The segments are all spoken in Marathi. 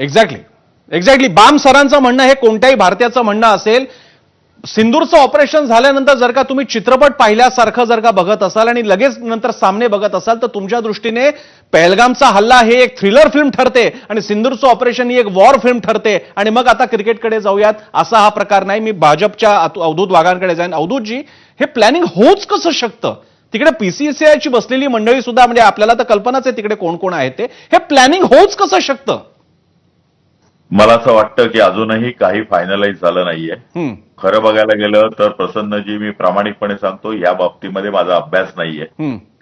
एक्झॅक्टली एक्झॅक्टली बाम सरांचं म्हणणं हे कोणत्याही भारतीयाचं म्हणणं असेल. सिंदूरचं ऑपरेशन झाल्यानंतर जर का तुम्ही चित्रपट पाहिल्यासारखं जर का बघत असाल आणि लगेच नंतर सामने बघत असाल तर तुमच्या दृष्टीने पहलगामचा हल्ला हे एक थ्रिलर फिल्म ठरते आणि सिंदूरचं ऑपरेशन ही एक वॉर फिल्म ठरते. आणि मग आता क्रिकेटकडे जाऊयात. असा हा प्रकार नाही. मी भाजपच्या अवधूत वाघांकडे जाईन. अवधूतजी हे प्लॅनिंग होच कसं शकतं? तिकडे पीसीसीआयची बसलेली मंडळी सुद्धा म्हणजे आपल्याला तर कल्पनाच आहे तिकडे कोण कोण आहे ते. हे प्लॅनिंग होच कसं शकतं? मला असं वाटतं की अजूनही काही फायनलाइज झालं नाहीये. खरं बघायला गेलं तर प्रसन्नजी मी प्रामाणिकपणे सांगतो या बाबतीमध्ये माझा अभ्यास नाहीये.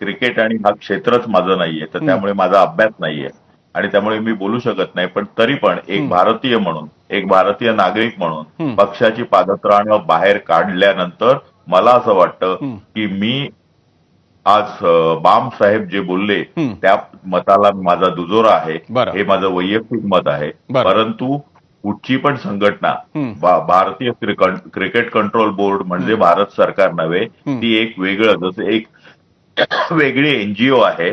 क्रिकेट आणि हा क्षेत्रच माझं नाहीये तर त्यामुळे माझा अभ्यास नाहीये. आणि त्यामुळे मी बोलू शकत नाही पण तरी पण एक भारतीय म्हणून एक भारतीय नागरिक. म्हणून पक्षाची पादत्राणं बाहेर काढल्यानंतर मला असं वाटतं. की मी आज बाम साहेब जे बोलले. त्या मताला माझा दुजोरा आहे. हे माझं वैयक्तिक मत आहे. परंतु कुठची पण संघटना भारतीय क्रिक- क्रिकेट कंट्रोल बोर्ड म्हणजे भारत सरकार नव्हे. ती एक वेगळं जसं एक वेगळी एनजीओ आहे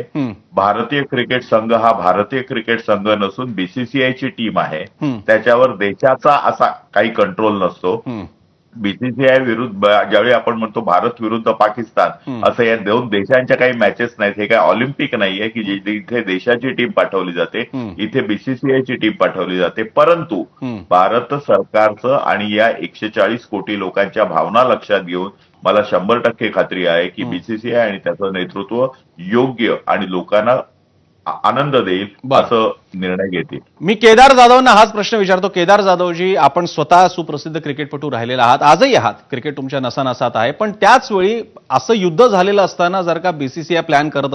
भारतीय क्रिकेट संघ हा भारतीय क्रिकेट संघ नसून बीसीसीआयची टीम आहे. त्याच्यावर देशाचा असा काही कंट्रोल नसतो. बीसीसीआय विरुद्ध ज्यावेळी आपण म्हणतो भारत विरुद्ध पाकिस्तान. असं या दोन देशांच्या काही मॅचेस नाहीत हे काय ऑलिम्पिक नाहीये की जिथे देशाची टीम पाठवली जाते. इथे बीसीसीआयची टीम पाठवली जाते परंतु. भारत सरकारचं आणि या एकशे चाळीस कोटी लोकांच्या भावना लक्षात घेऊन मला शंभर टक्के खात्री आहे की बीसीसीआय आणि त्याचं नेतृत्व योग्य आणि लोकांना आनंद देईल. असं निर्णय घेतील. मी केदार जाधवना हाच प्रश्न विचारतो. केदार जाधवजी आपण स्वतः सुप्रसिद्ध क्रिकेटपटू राहिलेला आहात. आजही आहात. क्रिकेट तुमच्या नसानसात आहे. पण त्याच वेळी असं युद्ध झालेलं असताना जर का बीसीसीआय प्लॅन करत